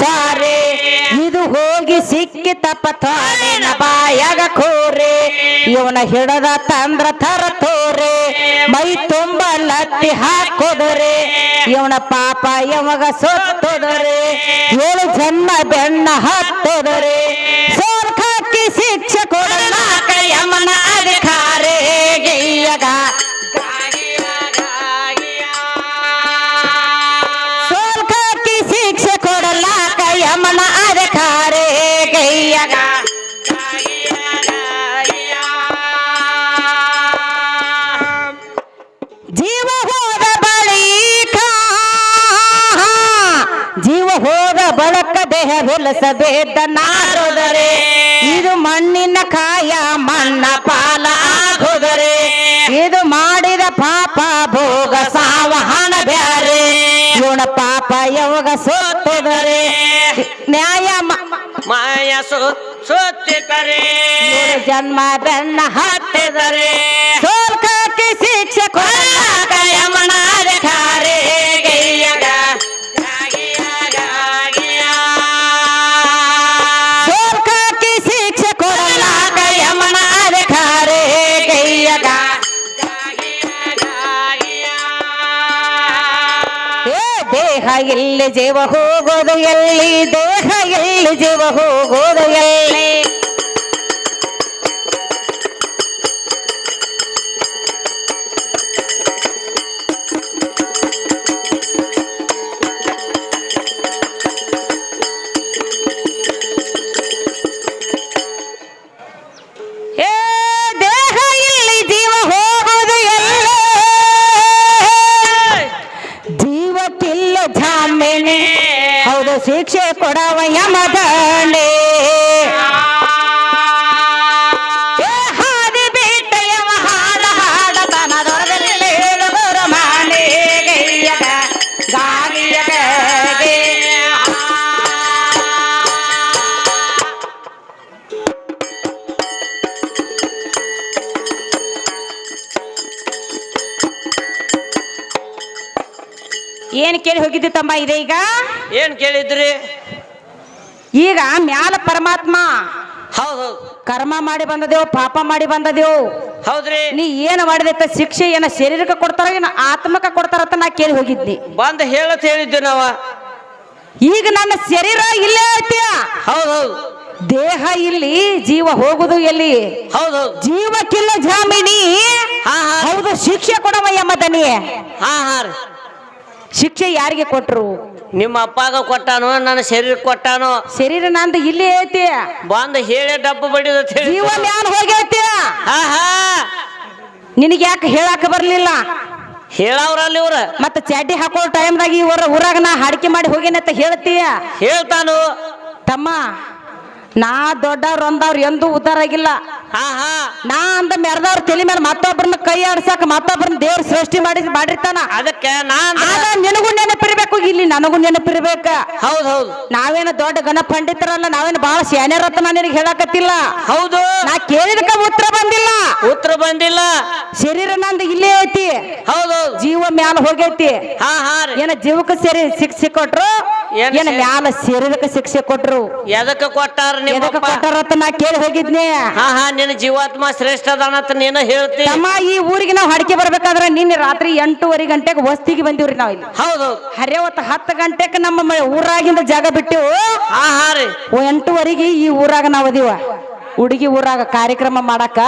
ಸಾರೆ. ಇದು ಹೋಗಿ ಸಿಕ್ಕಿ ತಪ್ಪ ತಾಳಿನ ಬಾಯಾಗ ಖೋರೆ ಇವನ ಹಿಡದ ತಂದ್ರ ತರ ತೋರೆ. ಮೈ ತುಂಬ ಲತ್ತಿ ಹಾಕೋದರೆ. ಇವನ ಪಾಪ ಯಮಗ ಸೊತ್ತೋದರೆ. ಏಳು ಜನ್ಮ ಬೆಣ್ಣ ಹತ್ತೋದರೆ ಹೊಲಸಬೇದ ನಾಡೋದರೆ ಇದು ಮಣ್ಣಿನ ಕಾಯ ಮಣ್ಣ ಪಾಲ ಆಗೋದರೆ. ಇದು ಮಾಡಿದ ಪಾಪ ಭೋಗ ಸಾವಹನ ಬ್ಯಾರೆ. ಇವನ ಪಾಪ ಯೋಗ ಸೋತೋದರೆ. ನ್ಯಾಯ ಮಾಯ ಸೋ ಇವ್ರ ಜನ್ಮ ಬೆನ್ನ ಹತ್ತಿದರೆ ಸೋಲ್ಕಾಕಿ ಎಲ್ಲಿ ಜೀವ ಹೋಗೋದು ಎಲ್ಲಿ ದೇಹ ಎಲ್ಲಿ ಜೀವ ಹೋಗೋದು ಎಲ್ಲಿ? ಶಿಕ್ಷೆ ಕೊಡವ ಯಮದಂಡೆ ಏನ್ ಕೇಳಿ ಹೋಗಿದ್ದಿ ತಮ್ಮ ಇದೆ ಈಗ? ಏನ್ ಕೇಳಿದ್ರಿ? ಈಗ ಮ್ಯಾಲ ಪರಮಾತ್ಮ. ಹೌದು. ಕರ್ಮ ಮಾಡಿ ಬಂದದೇವು ಪಾಪ ಮಾಡಿ ಬಂದದೇವು. ಹೌದ್ರಿ. ನೀ ಏನು ಮಾಡಿದೈತ ಶಿಕ್ಷೆ ಏನ ಶರೀರಕ್ಕೆ ಕೊಡ್ತಾರ ಏನ ಆತ್ಮಕ ಕೊಡ್ತಾರಂತ ನಾ ಕೇಳಿ ಹೋಗಿದ್ನಿ ಬಂದ ಹೇಳತ್ ಹೇಳಿದ್ವಿ ನಾವ. ಈಗ ನನ್ನ ಶರೀರ ಇಲ್ಲೇ ಐತಿ. ಹೌದೌದು ದೇಹ ಇಲ್ಲಿ ಜೀವ ಹೋಗುದು ಎಲ್ಲಿ? ಹೌದೌದು ಜೀವಕ್ಕಿಲ್ಲ ಜಾಮೀನಿ. ಹೌದು ಶಿಕ್ಷೆ ಕೊಡವಯ್ಯ ಮದನಿ ಹಾ ಹಾ ರೀ. ಶಿಕ್ಷೆ ಯಾರಿಗೆ ಕೊಟ್ಟರು ನಿಮ್ಮ ಅಪ್ಪಾಗ ಕೊಟ್ಟಾನೋ ನನ್ನ ಶರೀರ ಕೊಟ್ಟಾನೋ? ಶರೀರ ನಂದು ಇಲ್ಲಿ ಐತಿ. ಬಂದ್ ಹೇಳಿ ಡಬ್ಬ ಬಡಿದ ಹೇಳಿ ಜೀವ ಮ್ಯಾಲ ಹೋಗೈತಿ? ಆಹಾ! ನಿನಗೆ ಯಾಕೆ ಹೇಳಾಕ ಬರ್ಲಿಲ್ಲ? ಹೇಳವ್ರಲ್ಲಿ ಇವ್ರ. ಮತ್ತ ಚಡ್ಡಿ ಹಾಕೋ ಟೈಮ್ದಾಗ ಇವರ ಊರ ಊರಾಗ ನಾ ಹಾಡಿಕೆ ಮಾಡಿ ಹೋಗೇನಂತ ಹೇಳ್ತೀಯ ಹೇಳ್ತಾನು. ತಮ್ಮ ನಾ ದೊಡ್ಡವ್ರು ಅಂದವ್ರು ಎಂದೂ ಉದ್ದಾರ ಆಗಿಲ್ಲ. ಹಾ ಹಾ. ನಾ ಅಂದ ಮೆರ್ದವ್ರ ತಲೆ ಮೇಲೆ ಮತ್ತೊಬ್ಬರನ್ನ ಕೈ ಆಡ್ಸಕ್ ಮತ್ತೊಬ್ಬರನ್ನ ದೇವ್ರ ಸೃಷ್ಟಿ ಮಾಡಿ ಮಾಡಿರ್ತಾನ. ಅದಕ್ಕೆ ನಾನ್ ಆಗ ನಿನಗೂ ನೆನಪಿರ್ಬೇಕು ಇಲ್ಲಿ ನನಗೂ ನೆನಪಿರ್ಬೇಕ. ಹೌದ್ ಹೌದು. ನಾವೇನು ದೊಡ್ಡ ಗಣ ಪಂಡಿತರಲ್ಲ ನಾವೇನು ಬಹಳ ಶಾನ್ಯರತ್ತ ನಿನಗೆ ಹೇಳಕತ್ತಿಲ್ಲ. ಹೌದು. ನಾ ಕೇಳಿದಕ್ಕ ಉತ್ತರ ಬಂದಿಲ್ಲ. ಉತ್ತರ ಬಂದಿಲ್ಲ. ಶರೀರ ನಂದು ಇಲ್ಲೇ ಐತಿ. ಹೌದೌದು ಜೀವ ಮ್ಯಾಲ ಹೋಗೈತಿ. ಹಾ ಹಾ ರೀ. ಏನ ಜೀವಕ್ಕೆ ಸೇರಿ ಸಿಕ್ ಕೊಟ್ರು ಏನ್ ಮ್ಯಾಲ ಶರೀರಕ್ಕೆ ಶಿಕ್ಷೆ ಕೊಟ್ರು? ಎದಕ್ಕೆ ಕೊಟ್ಟಾರ ನಿಮ್ಮ ಎದಕ್ಕೆ ಅಪ್ಪ? ಕೊಟ್ಟಾರತ್ತ ನಾ ಕೇಳಿ ಹೋಗಿದ್ನೆ. ಹಾ ಹಾ ನಿನ್ನ ಜೀವಾತ್ಮ ಶ್ರೇಷ್ಠ ಅದಾನಂತ ನೀನು ಹೇಳ್ತಿ. ಅಮ್ಮ ಈ ಊರಿಗೆ ನಾವು ಹಡಿಕೆ ಬರ್ಬೇಕಾದ್ರೆ ನಿನ್ನೆ ರಾತ್ರಿ ಎಂಟೂವರೆ ಗಂಟೆಗೆ ವಸ್ತಿಗೆ ಬಂದಿವ್ರಿ ನಾವು ಇಲ್ಲಿ. ಹೌದು. ಹರಿಯವತ್ತು ಹತ್ತು ಗಂಟೆಗೆ ನಮ್ಮ ಮ- ಊರಾಗಿಂದ ಜಾಗ ಬಿಟ್ಟಿವು ಹಾ ಹಾ ರೀ. ಎಂಟೂವರೆಗೆ ಈ ಊರಾಗ ನಾವು ಅದೀವ. ಹುಡುಗಿ ಊರಾಗ ಕಾರ್ಯಕ್ರಮ ಮಾಡಾಕ?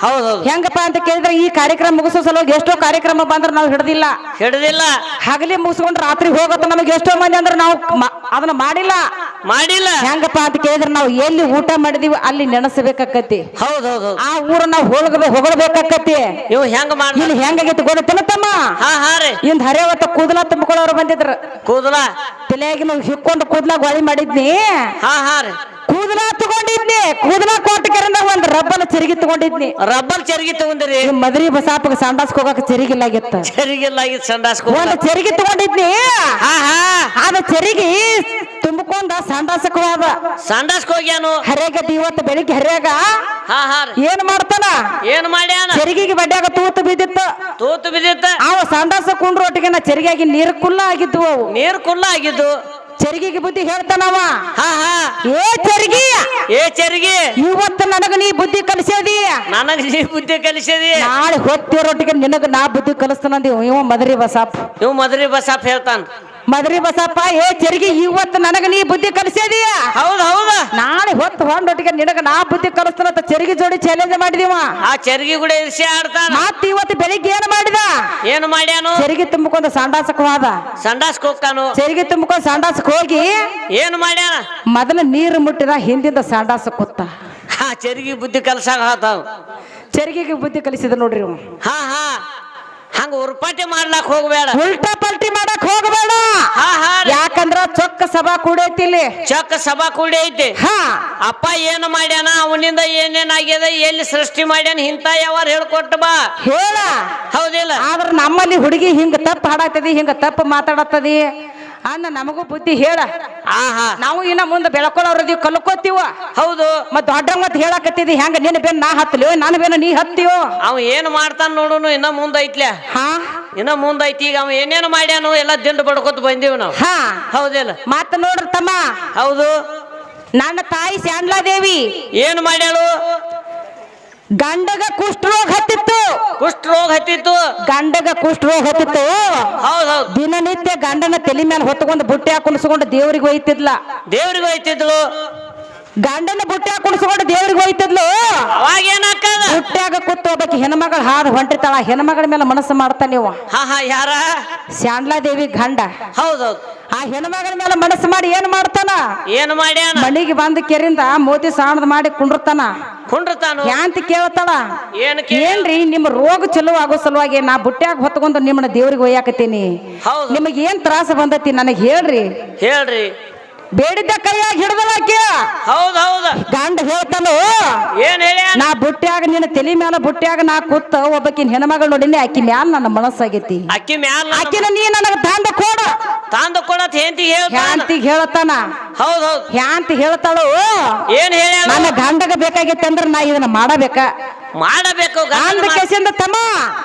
ಹೌದೌದು. ಹೆಂಗಪ್ಪ ಅಂತ ಕೇಳಿದ್ರೆ ಈ ಕಾರ್ಯಕ್ರಮ ಮುಗಿಸೋ ಸಲುವಾಗಿ ಎಷ್ಟೋ ಕಾರ್ಯಕ್ರಮ ಬಂದ್ರೆ ನಾವು ಹಿಡ್ದಿಲ್ಲ. ಹಿಡ್ದಿಲ್ಲ. ಹಗಲಿ ಮುಗಿಸ್ಕೊಂಡು ರಾತ್ರಿ ಹೋಗತ್ತ ನಮಗೆ ಎಷ್ಟೋ ಮಂದಿ ಅಂದ್ರೆ ನಾವು ಮ- ಅದನ್ನ ಮಾಡಿಲ್ಲ. ಮಾಡಿಲ್ಲ. ಹೆಂಗಪ್ಪ ಅಂತ ಕೇಳಿದ್ರೆ ನಾವು ಎಲ್ಲಿ ಊಟ ಮಾಡಿದೀವಿ ಅಲ್ಲಿ ನೆನಸಬೇಕಾಕತಿ ಹೌದೌದು. ಆ ಊರ ನಾವು ಹೋಗಬೇಕು ಹೆಂಗ ಮಾಡ ಇಲ್ಲಿ ಹೆಂಗಾಗೈತಿ ಗೊತ್ತಿಲ್ಲ ತಮ್ಮ ಹಾ ಹಾ ರೀ. ಇಂದ ಹರಿಯವತ್ತ ಕೂದಲ ತುಂಬಿಕೊಳ್ಳೋರು ಬಂದಿದ್ರು. ಕೂದಲ? ತಲೆಯಾಗಿ ನಾವು ಹಿಕ್ಕೊಂಡು ಕೂದಲ ಗೋಳಿ ಮಾಡಿದ್ನಿ. ಹಾ ಹಾ ರೀ. ಕೂದಲ ತಗೊಂಡಿದ್ನಿ. ಕೂದಲ ಚರಿಗಿ ತಗೊಂಡಿದ್ನಿ. ರಬ್ಬರ್ ಚೆರಿಗೆ ತಗೊಂಡಿರಿ. ಮದ್ರಿ ಬಸಾಪಗ ಸಂಡಾಸ್ ಹೋಗಕ್ ಚರಿಗಿಲ್ಲ ಸಂಡಾಸ್ಕೊ ಒಂದ್ ಚರಿಗಿ ತಗೊಂಡಿದ್ನಿ. ಹಾ ಹಾ. ಅದ ಚರಿಗಿ ತುಂಬಿಕೊಂಡ ಸಂಡಾಸಕ್ ಹೋದ. ಸಂಡಾಸ್ಕ ಹೋಗ್ಯಾನು. ಹರಿಯಾಗ ಇವತ್ತು ಬೆಳಿಗ್ಗೆ ಹರಿಯಾಗ. ಹಾ ಹಾ ರೀ. ಏನ್ ಮಾಡ್ತಾನ? ಏನ್ ಮಾಡ್ಯಾನ? ಚರಿಗಿಗೆ ಬಡ್ಡಿಯಾಗ ತೂತು ಬಿದ್ದಿತ್ತು. ತೂತು ಬಿದ್ದಿತ್ತ. ಅವ ಸಂಡಾಸ ಕುಂಡ್ರ ಒಟ್ಟಿಗೆ ನಾ ಚರಿಗಾಗಿ ನೀರು ಕುಲ್ಲ ಆಗಿದ್ವು ಅವು. ನೀರ್ ಕುಲ್ಲ ಆಗಿದ್ದು. ಚರಿಗಿಗೆ ಬುದ್ಧಿ ಹೇಳ್ತಾನವ. ಹಾ ಹಾ. ಏ ಏ ಚರ್ಗಿ ಇವತ್ತು ನನಗ ನೀ ಬುದ್ಧಿ ಕಲಿಸೇದಿ ನನಗೆ ನೀ ಬುದ್ಧಿ ಕಲಿಸಿದಿ ನಾಳೆ ಹೊತ್ತಿರೋಟಿಗೆ ನಿನಗ ನಾ ಬುದ್ಧಿ ಕಲಿಸ್ತಾನಂದಿ. ಇವ ಮದರಿ ಬಸಾಪ್ ಇವ್ ಮದ್ರಿ ಬಸಾಪ್ ಹೇಳ್ತಾನ. ಮದರಿ ಬಸಪ್ಪ ಏ ಚರಿಗಿ ಇವತ್ತು ನನಗೆ ನೀ ಬುದ್ಧಿ ಕಲಿಸಿದೀಯ ಹೌದು ಹೌದು. ನಾಳೆ ಹೊತ್ತು ಹೊಂಡೊಟ್ಟಿಗೆ ನಿನಗೆ ನಾ ಬುದ್ಧಿ ಕಲಿಸ್ತಾನಂತ ಚರಿಗಿ ಜೋಡಿ ಚಾಲೆಂಜ್ ಮಾಡಿದೀವ? ಆ ಚರ್ಗಿ ಕೂಡ ಇರ್ಸಿ ಆಡ್ತಾನ. ಮತ್ ಇವತ್ತು ಬೆಳಿಗ್ಗೆ ಏನು ಮಾಡಿದ? ಏನು ಮಾಡ್ಯಾನು? ಚರಿಗೆ ತುಂಬಿಕೊಂಡ ಸಂಡಾಸಕ್ ಹೋದ. ಸಂಡಾಸ್ಕ್ ಹೋಗ್ತಾನು. ಚರಿಗೆ ತುಂಬಿಕೊಂಡು ಸಂಡಾಸಕ್ ಹೋಗಿ ಏನು ಮಾಡ್ಯಾನ? ಮೊದಲ ನೀರು ಮುಟ್ಟಿದ ಹಿಂದಿಂದ ಸಂಡಾಸ ಕೂತ. ಹಾ ಚರ್ಗಿ ಬುದ್ಧಿ ಕಲ್ಸಾಗ ಹಾತಾವ್ ಚರಿಗಿಗೆ ಬುದ್ಧಿ ಕಲಿಸಿದ ನೋಡ್ರಿ ಇವ. ಹಾ ಹಾ. ಹಂಗ ಉರ್ಪಾಟಿ ಮಾಡ್ಲಾಕ್ ಹೋಗ್ಬೇಡ. ಉಲ್ಟಾ ಪಲ್ಟಿ ಮಾಡಕ್ ಹೋಗಬೇಡ. ಹಾ ಹಾ ರೀ. ಯಾಕಂದ್ರ ಚೊಕ್ಕ ಸಭಾ ಕೂಡೈತಿ ಇಲ್ಲಿ. ಚೊಕ್ಕ ಸಭಾ ಕೂಡಿ ಐತಿ ಹಾ. ಅಪ್ಪ ಏನು ಮಾಡ್ಯಾನ? ಅವನಿಂದ ಏನೇನ್ ಆಗ್ಯದ? ಎಲ್ಲಿ ಸೃಷ್ಟಿ ಮಾಡ್ಯಾನ? ಇಂತ ಯಾವಾರ ಹೇಳ್ಕೊಟ್ಟ ಬಾ. ಹೇಳ. ಹೌದಿಲ್ಲ. ಆದ್ರ ನಮ್ಮಲ್ಲಿ ಹುಡುಗಿ ಹಿಂಗ ತಪ್ಪ ಹಾಡಾತದಿ ಹಿಂಗ ತಪ್ಪ ಮಾತಾಡತ್ತದಿ. ಅನ್ನ ನಮಗೂ ಬುದ್ಧಿ ಹೇಳ. ಆಹಾ. ನಾವು ಇನ್ನ ಮುಂದೆ ಬೆಳಕೊಳ್ಳೋರದಿ ಕಲ್ಕೋತೀವ. ಹೌದು. ಮತ್ ದೊಡ್ಡ ಮತ್ ಹೇಳಕತ್ತಿದಿ ಹೆಂಗ ನಿನ್ನ ಬೆನ್ ನಾ ಹತ್ತಲಿಯೋ ನಾನು ಬೆನ್ನ ನೀ ಹತ್ತಿಯೋ? ಅವ ಏನ್ ಮಾಡ್ತಾನ ನೋಡುನು ಇನ್ನ ಮುಂದ್ ಐತ್ಲೆ ಹಾ? ಇನ್ನ ಮುಂದ್ ಐತಿ ಈಗ ಅವ ಏನೇನು ಮಾಡ್ಯಾನು ಎಲ್ಲ ದಿಂಡು ಬಡ್ಕೊತ ಬಂದೀವಿ ನಾವು. ಹಾ. ಹೌದಿಲ್ಲ ಮತ್ ನೋಡ್ರಿ ತಮ್ಮ ಹೌದು. ನನ್ನ ತಾಯಿ ಶಾಂಡ್ಲಾದೇವಿ ಏನ್ ಮಾಡ್ಯಾಳು? ಗಂಡಗ ಕುಷ್ಠರೋಗ ಹತ್ತಿತ್ತು. ಕುಷ್ಠ ರೋಗ ಹತ್ತಿತ್ತು. ಗಂಡಗ ಕುಷ್ಠರೋಗ ಹತ್ತಿತ್ತು. ಹೌದ್ ಹೌದ್. ದಿನನಿತ್ಯ ಗಂಡನ ತಲೆ ಮೇಲೆ ಹೊತ್ಕೊಂಡು ಬುಟ್ಟಿ ಹಾಕೊಂಡ್ಸ್ಕೊಂಡು ದೇವ್ರಿಗೆ ಒಯ್ತಿದ್ಲ. ದೇವ್ರಿಗೆ ಹೋಯ್ತಿದ್ಳು ಗಂಡನ ಬುಟ್ಟ್ಯಾಗ ಕುಣಿಸ್ಕೊಂಡು ದೇವ್ರಿಗೆ ಹೋಯ್ತದ್ಲು. ಅವಾಗ ಏನಾಕದ ಬುಟ್ಟ್ಯಾಗ ಕೂತು ಒಬ್ಬಾಕಿ ಹೆಣ್ಮಗಳು ಹಾದು ಹೊಂಟಿರ್ತಾಳ. ಹೆಣ್ಮಗಳ ಮೇಲೆ ಮನಸ್ಸು ಮಾಡ್ತಾ ನೀವು ಹಾ ಹಾ ಯಾರ? ಶಾಂಡ್ಲಾದೇವಿ ಗಂಡ. ಹೌದೌದು. ಆ ಹೆಣ್ಮಗಳ ಮೇಲೆ ಮನಸ್ಸು ಮಾಡಿ ಏನ್ ಮಾಡ್ತಾನ? ಏನ್ ಮಾಡಿ ಮಣಿಗೆ ಬಂದ ಕೆರಿಂದ ಮೋತಿ ಸ್ನಾನದ ಮಾಡಿ ಕುಂಡಿರ್ತಾನ. ಕುಂಡ್ರತಾನು? ಯಾಂತಿ ಕೇಳ್ತಾಳ? ಏನ್ ಕೇ ಏನ್ರಿ ನಿಮ್ಮ ರೋಗ ಚಲೋ ಆಗೋ ಸಲುವಾಗಿ ನಾ ಬುಟ್ಟ್ಯಾಗ ಹೊತ್ಕೊಂಡು ನಿಮ್ಮನ್ನ ದೇವ್ರಿಗೆ ಒಯ್ಯಾಕತ್ತೀನಿ. ಹೌದು. ನಿಮಗೆ ಏನ್ ತ್ರಾಸ ಬಂದತಿ ನನಗೆ ಹೇಳ್ರಿ. ಹೇಳ್ರಿ. ಬೇಡಿದ್ದ ಕೈಯಾಗ ಹಿಡ್ದಲಾಕಿ ಹೌದ್ ಹೌದ್. ಗಂಡ ಹೇಳ್ತಾನು ಏನ್ ನಾ ಬುಟ್ಟಿಯಾಗ ನಿನ್ನ ತಲೆ ಮ್ಯಾಲ ಬುಟ್ಟಿಯಾಗ ನಾ ಕೂತ ಒಬ್ಬಕಿನ ಹೆಣ್ಮಗಳು ನೋಡಿನಿ ಆಕಿ ಮ್ಯಾಲ ನನ್ನ ಮನಸ್ಸಾಗೈತಿ. ಅಕ್ಕಿ ಮ್ಯಾಲ ಆಕಿನ ನೀ ನನಗ ದಾಂಡ ಕೊಡ. ತಂದ ಕೊಡತ್ ಹೆಂತಿ ಹೇಳ್ತಾನ. ಹ್ಯಾಂತಿಗ್ ಹೇಳ್ತಾನ. ಹೌದ್ ಹೌದ್. ಹ್ಯಾಂತಿ ಹೇಳ್ತಾಳು. ಏನ್ ಹೇಳ ನನ್ನ ಗಂಡಗ ಬೇಕಾಗೈತಿ ಅಂದ್ರೆ ನಾ ಇದನ್ನ ಮಾಡಬೇಕ? ಮಾಡಬೇಕು ಗಂಡ ಕೆಸಿಂದ ತಮ್ಮ.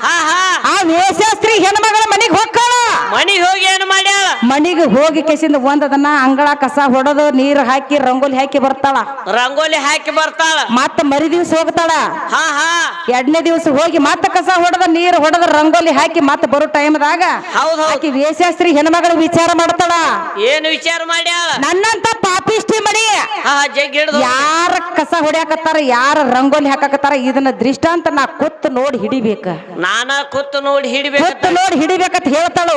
ಹಾ ಹಾ. ಆ ವೇಷಾಸ್ತ್ರಿ ಹೆಣ್ಮಗಳ ಮನೆಗೆ ಹೊಕ್ಕಾಳ ಮನಿಗ್ ಹೋಗಿ ಏನ್ ಮಾಡ್ಯಾಳ ಮನಿಗೆ ಹೋಗಿ ಕೆಸಿಂದ ಒಂದದನ್ನ ಅಂಗಳ ಕಸ ಹೊಡೆದು ನೀರು ಹಾಕಿ ರಂಗೋಲಿ ಹಾಕಿ ಬರ್ತಾಳ. ರಂಗೋಲಿ ಹಾಕಿ ಬರ್ತಾಳ. ಮತ್ತ ಮರಿ ದಿವ್ಸ ಹೋಗ್ತಾಳ. ಹಾ ಹಾ. ಎರಡನೇ ದಿವಸ ಹೋಗಿ ಮತ್ತ ಕಸ ಹೊಡೆದ ನೀರು ಹೊಡೆದ ರಂಗೋಲಿ ಹಾಕಿ ಮತ್ತ ಬರೋ ಟೈಮ್ದಾಗ ಹೌದ್ ಹೌದ್. ಆಕಿ ವೇಷಾಸ್ತ್ರಿ ಹೆಣ್ಮಗಳ ವಿಚಾರ ಮಾಡ್ತಾಳ. ಏನು ವಿಚಾರ ಮಾಡ್ಯಾಳ? ನನ್ನಂತ ಪಾಪಿಷ್ಟಿ ಮಡಿ. ಹಾ ಜಗ್ ಹಿಡ್ದು ಯಾರ ಕಸ ಹೊಡ್ಯಾಕತ್ತಾರ ಯಾರ ರಂಗೋಲಿ ಹಾಕಾಕತ್ತಾರ ಇದನ್ನ ದೃಷ್ಟಾಂತ ನಾ ಕುತ್ತು ನೋಡಿ ಹಿಡಿಬೇಕ. ನಾನ ಕೂತು ನೋಡಿ ಹಿಡಿಬೇಕು ಕುತ್ತು ನೋಡಿ ಹಿಡಿಬೇಕಂತ ಹೇಳ್ತಾಳು.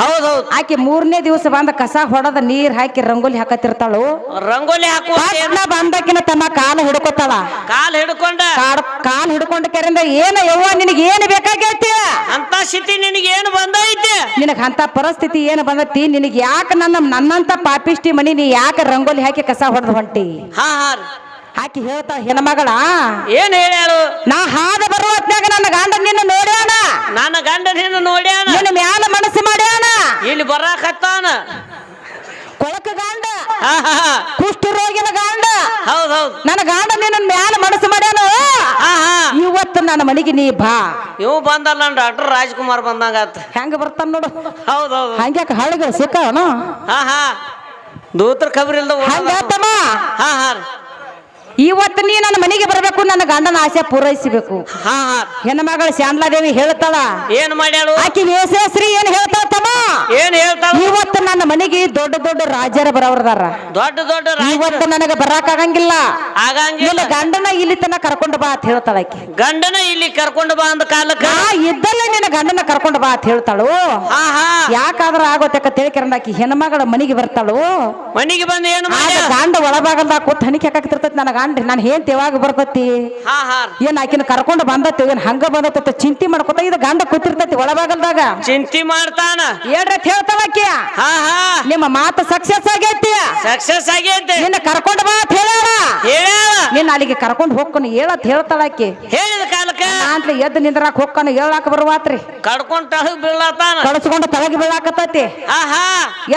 ಹೌದೌದು. ಆಕೆ ಮೂರನೇ ದಿವಸ ಬಂದ ಕಸ ಹೊಡೆದ ನೀರ್ ಹಾಕಿ ರಂಗೋಲಿ ಹಾಕತ್ತಿರ್ತಾಳು. ರಂಗೋಲಿ ಹಾಕುವ ಪಟ್ನ ಬಂದಕಿನ ತಮ್ಮ ಕಾಲು ಹಿಡ್ಕೊತಾಳ. ಕಾಲ್ ಹಿಡ್ಕೊಂಡ? ಕಾಡ್ ಕಾಲ್ ಹಿಡ್ಕೊಂಡ ಕೆರಿಂದ ಏನ ಯವ್ವ ನಿನಗೆ ಏನು ಬೇಕಾಗೈತಿ? ಅಂತ ಸ್ಥಿತಿ ನಿನಗೆ ಏನು ಬಂದೈತಿ? ನಿನಗ ಅಂತ ಪರಿಸ್ಥಿತಿ ಏನು ಬಂದತಿ? ನಿನಗೆ ಯಾಕೆ ನನ್ನ ನನ್ನಂತ ಪಾಪಿಷ್ಟಿ ಮನಿ ನೀ ಯಾಕೆ ರಂಗೋಲಿ ಹಾಕಿ ಕಸ ಹೊಡೆದು ಹೊಂಟಿ? ಹಾ ಹಾ. ಆಕಿ ಹೇಳ್ತಾಳ ಹೆಣ್ಮಗಳ ಏನ್ ಹೇಳ್ಯಾಳು ನಾ ಹಾದ ಬರುವ ನನ್ನ ಗಂಡ ನಿನ್ನ ನೋಡ್ಯಾನ? ನನ್ನ ಗಂಡ ನಿನ್ನ ನೋಡ್ಯಾನ? ನಿನ್ನ ಮ್ಯಾಲ ಮನಸ್ಸು ಮಾಡ್ಯಾನ? ಇಲ್ಲಿ ಬರಾಕತ್ತಾನ? ಕೊಳಕ ಗಾಂಡ ಹಾ ರೋಗಿನ ಗಾಂಡ ಕುಷ್ಠರೋಗಿನ ಗಂಡ ಹೌದು ಹೌದ್. ನನ್ನ ಗಾಂಡ ನಿನ್ನ ಮ್ಯಾಲ ಮನಸ್ಸು ಮಾಡ್ಯಾನ? ಇವತ್ತು ನನ್ನ ಮನೆಗೆ ನೀ ಬಾ. ಇವು ಬಂದಲ್ಲ ಡಾಕ್ಟರ್ ರಾಜ್ಕುಮಾರ್ ಬಂದಂಗ ಹೆಂಗ ಬರ್ತಾನ ನೋಡು. ಹೌದೌದು ಹಂಗ್ಯಾಕ ಹಳಗ ಸಿಕ್ಕವನು ಹಾ ಹಾ. ದೂತ್ರ ಖಬರ್ ಇಲ್ದ ಹಂಗ. ತಮ್ಮ ಹಾ ಹಾ. ಇವತ್ತು ನೀ ನನ್ನ ಮನೆಗೆ ಬರಬೇಕು ನನ್ನ ಗಂಡನ ಆಸೆ ಪೂರೈಸಬೇಕು. ಹಾ. ಮಗಳು ಹೆಣ್ಮಗಳು ಶಾಂಡ್ಲಾದೇವಿ ಹೇಳ್ತಾಳ ಏನ್ ಮಾಡ್ಯಾಳು? ಆಕಿ ವೇಸೇಶ್ರೀ ಏನ್ ಹೇಳ್ತಾಳ ಏನ್ ಹೇಳ್ತಾಳ ಇವತ್ತು ನನ್ನ ಮನೆಗೆ ದೊಡ್ಡ ದೊಡ್ಡ ರಾಜರ ಬರವ್ರದಾರ. ದೊಡ್ಡ ದೊಡ್ಡ ಇವತ್ತು ನನಗ ಬರಾಕ್ ಆಗಂಗಿಲ್ಲ. ಆಗಂಗಿಲ್ಲ ಗಂಡನ ಇಲ್ಲಿ ತನ ಕರ್ಕೊಂಡು ಬಾ ಅಂತ ಹೇಳ್ತಾಳ ಆಕಿ. ಗಂಡನ ಇಲ್ಲಿ ಕರ್ಕೊಂಡು ಬಾ ಅಂದ ಕಾಲಕ್ಕ? ಇದ್ದಲ್ಲ ನಿನ್ನ ಗಂಡನ ಕರ್ಕೊಂಡು ಬಾ ಅಂತ ಹೇಳ್ತಾಳು. ಹಾ ಹಾ. ಯಾಕಾದ್ರ ಆಗೋತಕ್ಕ ತಿಳ್ಕರಂದ ಆಕಿ ಹೆಣ್ಮಗಳ ಮನೆಗೆ ಬರ್ತಾಳು. ಮನಿಗೆ ಬಂದ ಏನು ಆಗ ಗಂಡ ಒಳಭಾಗದಾಗ ಕೂತ್ ಹಣಿಕೆ ಹಾಕಾಕ್ತಿರ್ತೈತಿ ನನ್ನ ಗಂಡ ನಾನು ಹೇಂತ ಯಾವಾಗ ಬರ್ತೈತಿ? ಹಾ ಹಾ. ಏನ್ ಆಕಿನ ಕರ್ಕೊಂಡು ಬಂದತ್ತೆ ಏನ್ ಹಂಗ ಬಂದತ್ತ ಚಿಂತಿ ಮಾಡ್ಕೊತ ಇದು ಗಂಡ ಕೂತಿರ್ತೈತಿ ಒಳಭಾಗಲ್ದಾಗ. ಚಿಂತಿ ಮಾಡ್ತಾನ. ಏನ್ರತ್ ಹೇಳ್ತಾಳ ಆಕಿ. ಹಾ ಹಾ. ನಿಮ್ಮ ಮಾತು ಸಕ್ಸಸ್ ಆಗೈತಿ. ಸಕ್ಸಸ್ ಆಗೈತಿ. ನಿನ್ನ ಕರ್ಕೊಂಡು ಬಾ ಅಂತ ಹೇಳ್ಯಾಳ. ನಿನ್ನ ಅಲ್ಲಿಗೆ ಕರ್ಕೊಂಡು ಹೋಗ್ಕೊಂಡು ಹೇಳತ್ ಹೇಳ್ತಾಳ ಆಕಿ. ಹೇಳಿದ ಅಂತ ಎದ್ದು ನಿಂದ್ರಾಕ್ ಹೊಕ್ಕನ ಹೇಳಾಕ ಬರುವಾತ್ರಿ. ಕಡ್ಕೊಂಡು ತಳಗ್ ಬೀಳತಾನ. ಕಡಸ್ಕೊಂಡು ತಳಗಿ ಬೀಳಾಕತ್ತೈತಿ. ಹಾ ಹಾ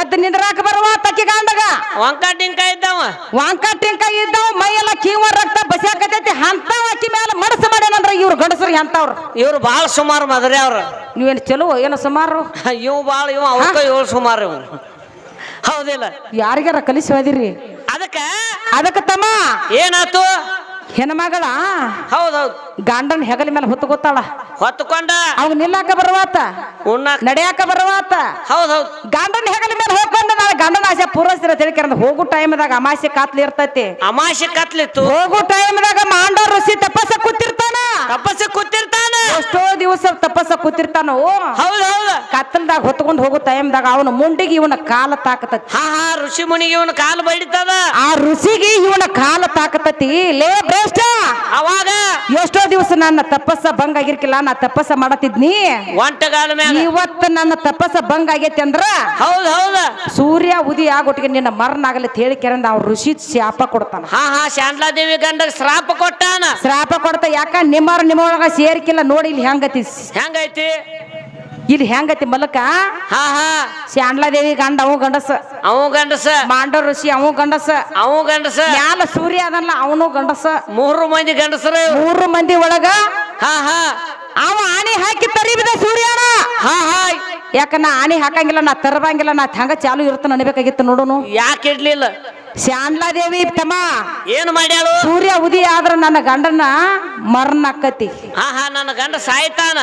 ಎದ್ದು ನಿಂದ್ರಾಕ ಬರುವಾ ತಕ್ಕಿ ಗಂಡಗ. ವಂಕ ಟಿಂಕ ಇದ್ದಾವ. ವಾಂಕ ಟಿಂಕ ಇದ್ದಾವ ಮೈ ಎಲ್ಲ ಕೀವ ರಕ್ತ ಬಸಿಯಾಕತೈತಿ ಅಂತ ಆಕಿ ಮೇಲೆ ಮನಸ್ಸು ಮಾಡ್ಯಾನಂದ್ರ ಇವ್ರು ಗಂಡಸ್ರಿ ಅಂತವ್ರು ಇವ್ರು ಬಾಳ ಸುಮಾರು ಮದ್ರಿ ಅವ್ರ. ನೀವೇನು ಚಲೋ ಏನು ಸುಮಾರು? ಇವ್ ಬಾಳ ಇವ್ ಅವಕ್ಕ ಇವ್ ಸುಮಾರು ಇವ್ ಹೌದಿಲ್ಲ. ಯಾರಿಗಾರ ಕಲಿಸಿ ಹೋದಿರಿ? ಅದಕ್ಕ? ಅದಕ್ಕೆ ತಮ್ಮ? ಏನಾತು? ಹೆಣ್ಮಗಳ? ಹೌದೌದು. ಗಂಡನ ಹೆಗಲ ಮೇಲೆ ಹೊತ್ತು ಗೊತ್ತಾಳ? ಹೊತ್ತುಕೊಂಡ. ಅವ್ ನಿಲ್ಲಾಕ ಬರುವಾತ? ಉಣ್ಣಾಕ. ನಡೆಯಾಕ ಬರುವಾತ? ಹೌದೌದು. ಗಂಡನ ಹೆಗಲ ಮೇಲೆ ಹೋಗ್ಕೊಂಡ ನಾಳೆ ಗಂಡನ ಆಸೆ ಪೂರೈಸಿರ ಹೋಗು ಹೋಗೋ ಟೈಮ್ದಾಗ ಅಮಾಸೆ ಕಾತ್ಲಿ ಇರ್ತೈತಿ ಅಮಾಸೆ ಕತ್ಲಿತ್ತು. ಹೋಗೋ ಟೈಮ್ದಾಗ ಮಾಂಡ ಋಷಿ ತಪಸ್ಸ ಕೂತಿರ್ತಾನ ತಪಸ್ಸ ಕೂತಿರ್ತಾನ. ಎಷ್ಟೋ ದಿವಸ ತಪಸ್ಸ ಕೂತಿರ್ತಾನ. ಹೌದ್ ಹೌದ. ಕತ್ತಲ್ದಾಗ ಹೊತ್ಕೊಂಡು ಹೋಗೋ ಟೈಮ್ದಾಗ ಅವನ ಮುಂಡಿಗೆ ಇವನ ಕಾಲ ತಾಕತತಿ ಹಾ ಹಾ ಋಷಿ ಮುನಿಗೆ ಇವನ ಕಾಲು ಬಡಿತದ. ಆ ಋಷಿಗೆ ಇವನ ಕಾಲ ತಾಕತತಿ ಲೇ ಭ್ರಷ್ಟ! ಅವಾಗ ಎಷ್ಟೋ ದಿವಸ ನನ್ನ ತಪಸ್ಸ ಭಂಗ ಆಗಿರ್ಕಿಲ್ಲ ನಾ ತಪಸ್ಸ ಮಾಡತಿದ್ನಿ ಒಂಟಗಾಲ ಇವತ್ತು ಇವತ್ತ ನನ್ನ ತಪಸ್ಸ ಭಂಗ ಆಗೈತಿ ಅಂದ್ರ ಹೌದ್ ಹೌದ. ಸೂರ್ಯ ಉದಿ ಆಗೊಟ್ಟಿಗೆ ನಿನ್ನ ಮರಣ ಆಗಲಿ ಹೇಳಿ ಕೆರಂದ ಅವ್ರ ಋಷಿ ಶಾಪ ಕೊಡ್ತಾನ. ಹಾ ಹಾ ಶಾಂಡ್ಲಾದೇವಿ ಗಂಡ ಶ್ರಾಪ ಕೊಟ್ಟಾನ. ಶ್ರಾಪ ಕೊಡ್ತಾ ಯಾಕ? ನಿಮ್ಮ ನಿಮ್ಮೊಳಗ ಸೇರಿಕಿಲ್ಲ ನೋಡಿ ಇಲ್ಲಿ ಹೆಂಗತಿ. ಹೆಂಗೈತಿ? ಇಲ್ಲಿ ಹೆಂಗತಿ ಮಲಕ? ಹಾ ಹಾ. ಶಾಂಡ್ಲಾದೇವಿ ಗಂಡ ಅವು ಗಂಡಸ. ಅವು ಗಂಡಸ. ಮಾಂಡವ ಋಷಿ ಅವು ಗಂಡಸ. ಅವು ಗಂಡಸ. ಮ್ಯಾಲ ಸೂರ್ಯ ಅದಲ್ಲ ಅವನು ಗಂಡಸ. ಮೂರು ಮಂದಿ ಗಂಡಸರು. ಮೂರು ಮಂದಿ ಒಳಗ? ಹಾ ಹಾ. ಅವ ಆಣಿ ಹಾಕಿ ತರಿಬಿದ ಸೂರ್ಯನ. ಹಾ ಹಾ. ಯಾಕ ನಾ ಆಣಿ ಹಾಕಂಗಿಲ್ಲ ನಾ ತರಬಂಗಿಲ್ಲ ನಾ ಹಂಗ ಚಾಲು ಇರ್ತಾನ ಅನ್ಬೇಕಾಗಿತ್ತು ನೋಡುನು. ಯಾಕೆ ಇಡ್ಲಿಲ್ಲ? ಶಾಂಡ್ಲಾದೇವಿ ತಮ್ಮ. ಏನು ಮಾಡ್ಯಾಳು? ಸೂರ್ಯ ಉದಿ ಆದ್ರ ನನ್ನ ಗಂಡನ ಮರಣ ಆಕ್ಕತಿ ಹಾ ಹಾ. ನನ್ನ ಗಂಡ ಸಾಯ್ತಾನ.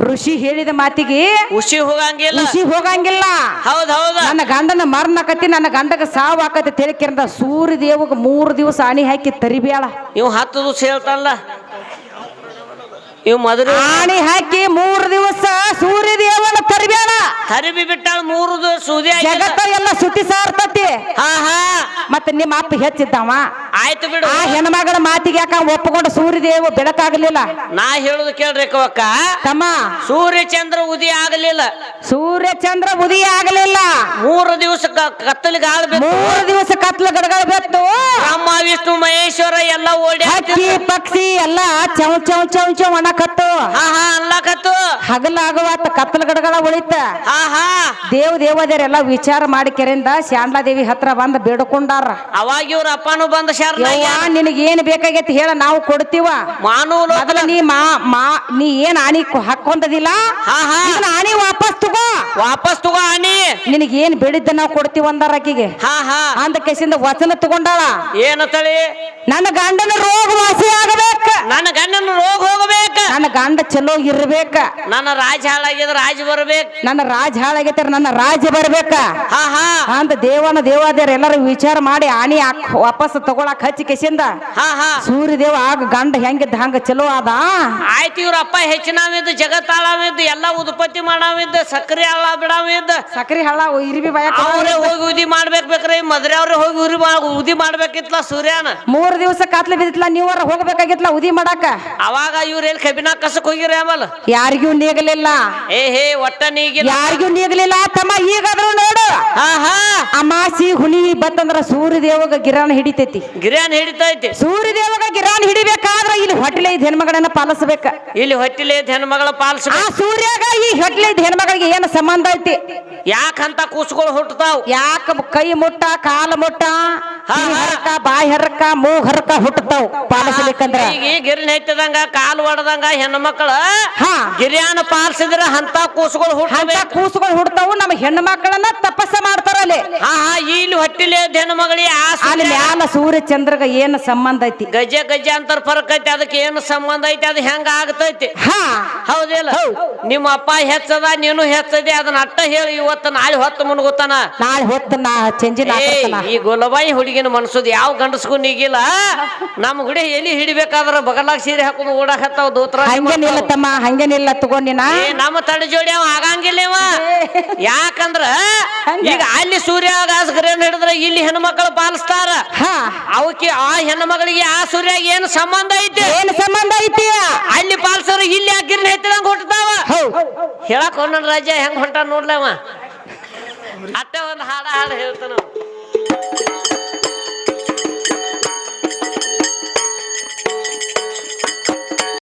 ಋಷಿ ಹೇಳಿದ ಮಾತಿಗೆ ಉಷಿ ಹೋಗಂಗಿಲ್ಲ. ಋಷಿ ಹೋಗಂಗಿಲ್ಲ. ಹೌದ್ ಹೌದ. ನನ್ನ ಗಂಡನ ಮರಣ ಆಕತಿ ನನ್ನ ಗಂಡಗ ಸಾವು ಆಕತಿ ತಿಳಿಕಿರಂದ ಸೂರ್ಯ ದೇವಗ ಮೂರು ದಿವಸ ಆಣಿ ಹಾಕಿ ತರಿಬ್ಯಾಳ. ಇವ್ ಹತ್ತು ದಿವಸ ಹೇಳ್ತಲ್ಲ ಇವ್ ಮದುವೆ ಆಣಿ ಹಾಕಿ ಮೂರು ದಿವಸ ಸೂರ್ಯ ದೇವನ ತರಿಬ್ಯಾಳ. ತರಿಬಿ ಬಿಟ್ಟಾಳ ಮೂರು ದಿವಸ ಸೂದಿ ಆಗಿಲ್ಲ ಜಗತ್ತ ಎಲ್ಲ ಸುತ್ತಿ ಸಾರ್ತತಿ. ಹಾ ಹಾ ಮತ್ತೆ ನಿಮ್ಮ ಅಪ್ಪ ಹೆಚ್ಚಿದ್ದವ. ಆಯ್ತು ಬಿಡು. ಆ ಹೆಣ್ಮಗಳ ಮಾತಿಗೆ ಯಾಕ ಒಪ್ಪಿಕೊಂಡು ಸೂರ್ಯ ದೇವ ಬೆಳಕಾಗಲಿಲ್ಲ? ನಾ ಹೇಳುದು ಕೇಳ್ರಿ ಕವಕ್ಕ. ತಮ್ಮ. ಸೂರ್ಯ ಚಂದ್ರ ಉದಿ ಆಗಲಿಲ್ಲ. ಸೂರ್ಯ ಚಂದ್ರ ಉದಯ ಆಗಲಿಲ್ಲ. ಮೂರು ದಿವಸ ಕತ್ತಲಿಗೆ ಆಳ್ಬೇಕು ಮೂರು ದಿವಸ ಕತ್ಲ ಗಡಗಳ ಬೆತ್ತು. ಬ್ರಹ್ಮ ವಿಷ್ಣು ಮಹೇಶ್ವರ ಎಲ್ಲ ಓಡಿ ಹಕ್ಕಿ ಪಕ್ಷಿ ಎಲ್ಲ ಚೌ ಚೌ ಚೌ ಚೌ ಅಣಕತ್ತು ಹಾ ಹಾ ಅನ್ಲಾಕತ್ತು. ಹಗಲಾಗುವಾತ ಕತ್ಲ ಗಡಗಳ ಉಳಿತ. ಹಾ ಹಾ ದೇವ್ ದೇವದೇವರೆಲ್ಲ ವಿಚಾರ ಮಾಡಿ ಕೆರೆಯಿಂದ ಶಾಂಡ್ಲಾದೇವಿ ಹತ್ರ ಬಂದ್ ಬೇಡ್ಕೊಂಡಾರ. ಅವಾಗ ಇವ್ರ ಅಪ್ಪನು ಬಂದ ಶರಣ ಯವ್ವ ನಿನಗೆ ಏನ್ ಬೇಕಾಗೈತಿ ಹೇಳ ನಾವು ಕೊಡ್ತೀವ. ಮೊದಲ ನೀ ಮಾ ಮಾ ನೀ ಏನ್ ಆನಿ ಹಾಕೊಂಡದಿಲ್ಲ ಹಾ ಹಾ ಇದನ್ನ ಆಣಿ ವಾಪಸ್ ತಗೋ. ವಾಪಸ್ ತಗೋ ಆನಿ ನಿನಗೆ ಏನ್ ಬೇಡಿದ್ದ ನಾವು ಕೊಡ್ತೀವ ಅಂದಾರ ಆಕಿಗೆ. ಹಾ ಹಾ. ಅಂದ ಕೇಸಿಂದ ವಚನ ತಗೊಂಡಾಳ. ಏನು ತಳಿ? ನನ್ನ ಗಂಡನ ರೋಗ ವಾಸಿ ಆಗಬೇಕ ನನ್ನ ಗಂಡನ ರೋಗ ಹೋಗಬೇಕ. ನನ್ನ ಗಂಡ ಚಲೋ ಇರ್ಬೇಕ. ನನ್ನ ರಾಜ ಹಾಳಾಗಿದ್ರ ರಾಜ ಬರ್ಬೇಕು? ನನ್ನ ರಾಜ ಹಾಳಾಗೈತೆ ನನ್ನ ರಾಜ ಬರ್ಬೇಕ. ಹಾ ಹಾ. ಅಂತ ದೇವನ ದೇವಾದೇವ್ರ ಎಲ್ಲರೂ ವಿಚಾರ ಮಾಡಿ ಆಣಿ ಹಾಕ್ ವಾಪಸ್ ತಗೊಳಕ್ ಹಚ್ಚಿ ಕೆಸಿಂದ. ಹಾ ಹಾ. ಸೂರ್ಯ ದೇವ ಆಗ ಗಂಡ ಹೆಂಗಿದ್ದ ಹಂಗ ಚಲೋ ಅದ ಆಯ್ತು ಇವ್ರ ಅಪ್ಪ ಹೆಚ್ಚಿನವಿದ್ದು ಜಗತ್ತಾಳವಿದ್ದು ಎಲ್ಲ ಉತ್ಪತ್ತಿ ಮಾಡಾವಿದ್ದು ಸಕ್ರಿ ಹಳ್ಳ ಬಿಡಾವಿದ್ದು ಸಕ್ರಿ ಹಳ್ಳ ಇರ್ಬಿ ಭಯ ಅವ್ರೇ ಹೋಗಿ ಉದಿ ಮಾಡ್ಬೇಕು ಬೇಕ್ರಿ ಮದ್ರೆ ಅವ್ರೆ ಹೋಗಿ ಉರಿ ಮಾ- ಉದಿ ಮಾಡ್ಬೇಕಿತ್ಲ ಸೂರ್ಯನ. ಮೂರ್ ದಿವಸ ಕಾತ್ಲೆ ಬಿದ್ದಿತ್ಲ ನೀವರ ಹೋಗ್ಬೇಕಾಗಿತ್ಲ ಉದಿ ಮಾಡಾಕ. ಅವಾಗ ಇವ್ರ ಎಲ್ಲಿ ಕಬಿನ ಕಸಕ್ ಹೋಗಿರಿ ಆಮೇಲೆ ಯಾರಿಗೂ ನೀಗಲಿಲ್ಲ. ಏ ಹೇ ಒಟ್ಟ ನೀಗಿಲ್ಲ. ಯಾರಿಗೂ ನೀಗಲಿಲ್ಲ. ತಮ್ಮ ಈಗಾದ್ರೂ ನೋಡು. ಹಾ ಹಾ ಅಮಾಸಿ ಹುಲಿ ಬತ್ತಂದ್ರ ಸೂರ್ಯ ದೇವಗ ಗಿರಾಣ ಹಿಡಿತೈತಿ. ಗಿರಾಣ ಹಿಡಿತೈತಿ. ಸೂರ್ಯ ದೇವಗ ಗಿರಾಣ ಹಿಡಿಬೇಕಾದ್ರ ಇಲ್ಲಿ ಹೊಟ್ಟಲೆ ಇದ್ ಹೆಣ್ಮಗಳನ್ನ ಪಾಲಿಸ್ಬೇಕ. ಇಲ್ಲಿ ಹೊಟ್ಟಿಲೆ ಹೆಣ್ಮಗಳ ಆ ಪಾಲಿಸ್ಬೇಕು ಸೂರ್ಯಾಗ ಈ ಹೊಟ್ಟಲೆ ಹೆಣ್ಮಗಳಿಗೆ ಏನ್ ಸಂಬಂಧ ಐತಿ? ಯಾಕಂತ ಕೂಸುಗಳು ಹುಟ್ಟತಾವ್ ಯಾಕ ಕೈ ಮುಟ್ಟ ಕಾಲ ಮುಟ್ಟ? ಹಾ, ಕಿವಿ ಹಾ. ಹರಕ ಬಾಯಿ ಹರಕ ಮೂಗ್ ಹರಕ ಹುಟ್ಟತಾವ್ ಪಾಲಿಸ್ಬೇಕಂದ್ರ. ಈಗ ಗಿರಿನ ಹೆಚ್ಚದಂಗ ಕಾಲು ಹೊಡೆದಂಗ ಹೆಣ್ಣು ಮಕ್ಕಳ ಹಾ. ಗಿರಿಯಾನ ಪಾರ್ಸಿದ್ರ ಅಂತ ಕೂಸುಗಳು ಹುಟ್ಟಬೇಕು. ಕೂಸುಗಳು ಹುಡ್ತಾವು ನಮ್ಮ ಹೆಣ್ಣು ಮಕ್ಕಳನ್ನ ತಪಸ್ಸ ಮಾಡ್ತಾರ ಅಲ್ಲಿ ಹಾ ಹಾ ಇಲ್ಲಿ ಹೊಟ್ಟಿಲೆ ಹೆಣ್ಣು ಮಗಳಿಗೆ ಆ ಅಲ್ಲಿ ಸೂರ್ಯ. ಮ್ಯಾಲ ಸೂರ್ಯ ಚಂದ್ರಗ ಏನ್ ಸಂಬಂಧ ಐತಿ? ಗಜ ಗಜ ಅಂತಾರ ಫರಕ್ ಐತಿ ಅದಕ್ಕೆ ಏನು ಸಂಬಂಧ ಐತಿ ಅದು ಹೆಂಗ ಆಗತೈತಿ? ಹಾ. ಹೌದಿಲ್ಲ? ನಿಮ್ಮ ಅಪ್ಪ ಹೆಚ್ಚದ ನೀನು ಹೆಚ್ಚದೆ ಅದನ್ನ ಅಟ್ಟ ಹೇಳಿ ಇವತ್ತು ನಾಳೆ ಹೊತ್ತು ಮುನ್ಗುತ್ತಾನ? ನಾಳೆ ಹೊತ್ತು ನಾ ಚಂಜಿನ ಏ ಈ ಗುಲಬಾಯಿ ಹುಡುಗಿನ ಮನ್ಸದ್ ಯಾವ ಗಂಡಸ್ಗೂ ನೀಗಿಲ್ಲ? ನಮ್ಮ ಹುಡಿ ಎಲ್ಲಿ ಹಿಡಿಬೇಕಾದ್ರ ಬಗಲಾಗ ಸೀರೆ ಹಾಕೊಂಡು ಓಡಾಕತ್ತಾವ ದೋತ್ರ ಹಂಗೇನಿಲ್ಲ ತಮ್ಮ ಹಂಗೇನಿಲ್ಲ ತಗೊಂಡಿನ ಏ ನಮ್ಮ ತಡ ಜೋಡಿ ಅವ ಆಗಂಗಿಲ್ಲ ಇವ. ಯಾಕಂದ್ರ ಈಗ ಅಲ್ಲಿ ಸೂರ್ಯ ಗಾಸಗರೇನ್ ಹಿಡಿದ್ರೆ ಇಲ್ಲಿ ಹೆಣ್ಮಕ್ಳು ಪಾಲಿಸ್ತಾರ. ಅವಕ್ಕೆ ಆ ಹೆಣ್ಮಗಳಿಗೆ ಆ ಸೂರ್ಯ ಏನು ಸಂಬಂಧ ಐತಿ? ಏನ್ ಸಂಬಂಧ ಐತಿ ಅಲ್ಲಿ ಪಾಲಿಸೋರು ಇಲ್ಲಿ ಆ ಹೆತ್ತಿದಂಗ ಹುಟ್ಟತಾವ ಹೊಟ್ಟತಾವ ಹೇಳಕ್ ಹೊನ್ನ ರಾಜ್ಯ ಹೆಂಗ್ ಹೊಂಟ ನೋಡ್ಲವ ಅತ್ತೆ ಒಂದ್ ಹಾಡ ಹಾಡು ಹೇಳ್ತಾನ.